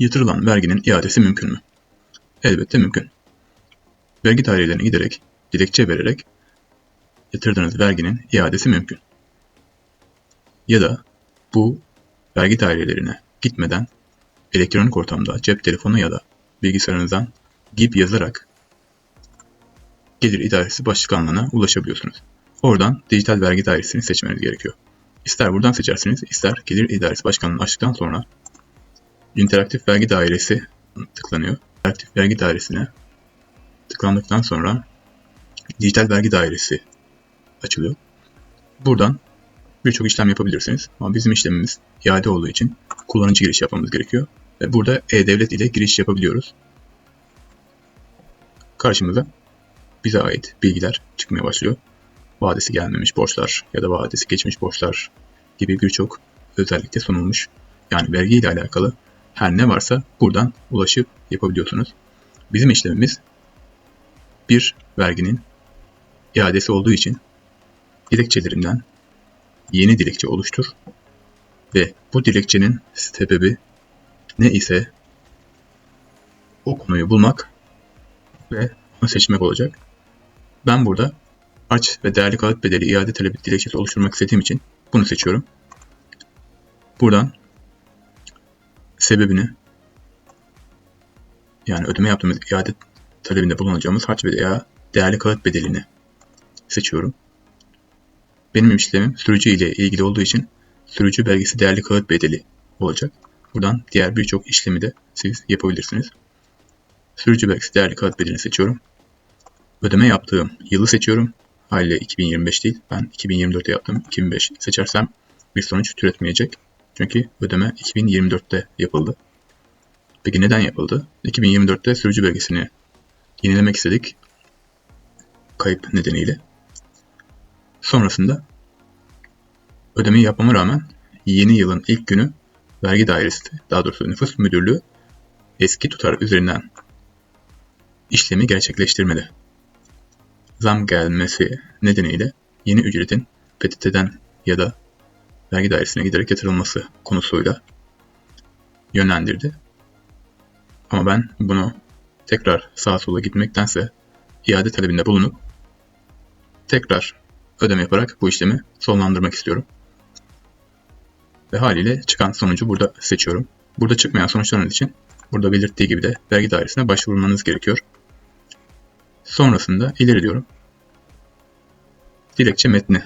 Yatırılan verginin iadesi mümkün mü? Elbette mümkün. Vergi dairelerine giderek, dilekçe vererek yatırdığınız verginin iadesi mümkün. Ya da bu vergi dairelerine gitmeden elektronik ortamda cep telefonu ya da bilgisayarınızdan GİP yazarak Gelir İdaresi Başkanlığı'na ulaşabiliyorsunuz. Oradan dijital vergi dairesini seçmeniz gerekiyor. İster buradan seçersiniz, ister Gelir İdaresi Başkanlığı'nı açtıktan sonra interaktif vergi dairesi tıklanıyor. İnteraktif vergi dairesine tıklandıktan sonra dijital vergi dairesi açılıyor. Buradan birçok işlem yapabilirsiniz. Ama bizim işlemimiz iade olduğu için kullanıcı giriş yapmamız gerekiyor. Ve burada e-devlet ile giriş yapabiliyoruz. Karşımıza bize ait bilgiler çıkmaya başlıyor. Vadesi gelmemiş borçlar ya da vadesi geçmiş borçlar gibi birçok özellikle sunulmuş. Yani vergi ile alakalı her ne varsa buradan ulaşıp yapabiliyorsunuz. Bizim işlemimiz bir verginin iadesi olduğu için dilekçelerinden yeni dilekçe oluştur ve bu dilekçenin sebebi ne ise o konuyu bulmak ve onu seçmek olacak. Ben burada aç ve değerli kağıt bedeli iade talebi dilekçesi oluşturmak istediğim için bunu seçiyorum. Buradan sebebini yani ödeme yaptığımız iade talebinde bulunacağımız harç veya değerli kağıt bedelini seçiyorum. Benim işlemim sürücü ile ilgili olduğu için sürücü belgesi değerli kağıt bedeli olacak. Buradan diğer birçok işlemi de siz yapabilirsiniz. Sürücü belgesi değerli kağıt bedelini seçiyorum. Ödeme yaptığım yılı seçiyorum. Haliyle 2025 değil. Ben 2024'te yaptım. 2005 seçersem bir sonuç türetmeyecek. Çünkü ödeme 2024'te yapıldı. Peki neden yapıldı? 2024'te sürücü belgesini yenilemek istedik. Kayıp nedeniyle. Sonrasında ödemeyi yapmama rağmen yeni yılın ilk günü vergi dairesi, daha doğrusu nüfus müdürlüğü eski tutar üzerinden işlemi gerçekleştirmedi. Zam gelmesi nedeniyle yeni ücretin PTT'den ya da vergi dairesine giderek yatırılması konusuyla yönlendirdi. Ama ben bunu tekrar sağa sola gitmektense iade talebinde bulunup tekrar ödeme yaparak bu işlemi sonlandırmak istiyorum. Ve haliyle çıkan sonucu burada seçiyorum. Burada çıkmayan sonuçlarınız için burada belirttiği gibi de vergi dairesine başvurmanız gerekiyor. Sonrasında ileri diyorum. Dilekçe metni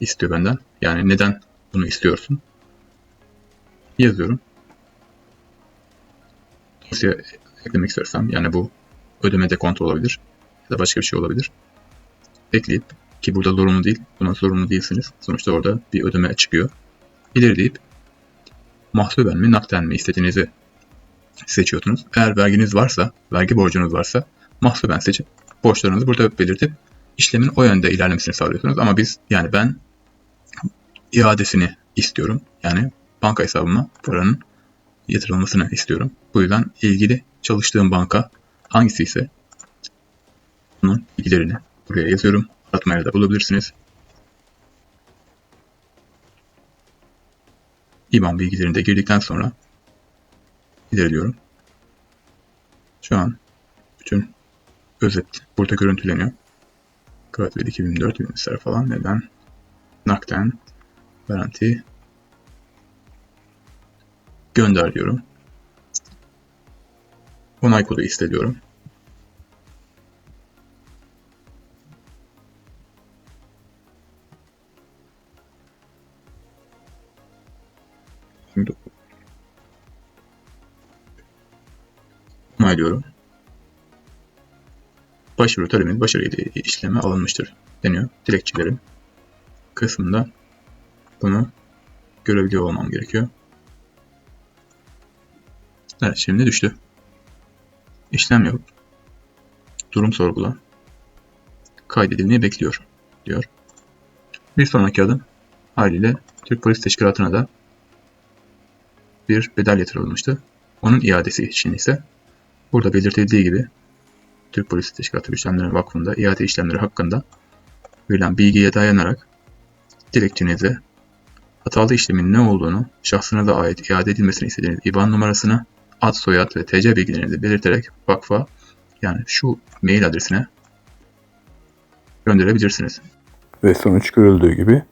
istiyor benden. Yani neden bunu istiyorsun? Yazıyorum. Dosya eklemek istersem yani bu ödeme dekontu olabilir ya da başka bir şey olabilir. Ekleyip ki burada zorunlu değil. Buna zorunlu değilsiniz. Sonuçta orada bir ödeme çıkıyor. İleri deyip mahsuben mi nakden mi istediğinizi seçiyorsunuz. Eğer verginiz varsa, vergi borcunuz varsa mahsuben seçip borçlarınızı burada belirtip işlemin o yönde ilerlemesini sağlıyorsunuz. Ama biz yani ben iadesini istiyorum. Yani banka hesabıma paranın yatırılmasını istiyorum. Bu yüzden ilgili çalıştığım banka hangisi ise bunun bilgilerini buraya yazıyorum. Aratmaya da bulabilirsiniz. IBAN bilgilerini de girdikten sonra ilerliyorum. Şu an bütün özet burada görüntüleniyor. Kağıt 2004 bilgisayar falan neden nakden garanti gönder diyorum. Onay kodu istediyorum. Şimdi onaylıyorum. Başvuru talebiniz başarıyla işleme alınmıştır deniyor. Dilekçelerim kısmında bunu görebiliyor olmam gerekiyor. Evet şimdi düştü. İşlem yap. Durum sorgula. Kaydedilmeyi bekliyor diyor. Bir sonraki adım haliyle Türk Polis Teşkilatı'na da bir bedel yatırılmıştı. Onun iadesi için ise burada belirtildiği gibi Türk Polis Teşkilatı Güçlendirme Vakfı'nda iade işlemleri hakkında verilen bilgiye dayanarak dilekçenize hatalı işlemin ne olduğunu, şahsına da ait iade edilmesini istediğiniz IBAN numarasını, ad, soyad ve TC bilgilerinizi belirterek vakfa yani şu mail adresine gönderebilirsiniz. Ve sonuç görüldüğü gibi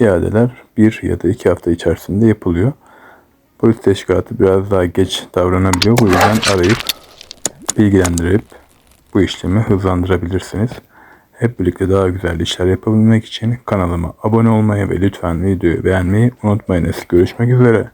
iadeler bir ya da iki hafta içerisinde yapılıyor. Polis teşkilatı biraz daha geç davranabiliyor. Bu yüzden arayıp bilgilendirip bu işlemi hızlandırabilirsiniz. Hep birlikte daha güzel işler yapabilmek için kanalıma abone olmayı ve lütfen videoyu beğenmeyi unutmayınız. Görüşmek üzere.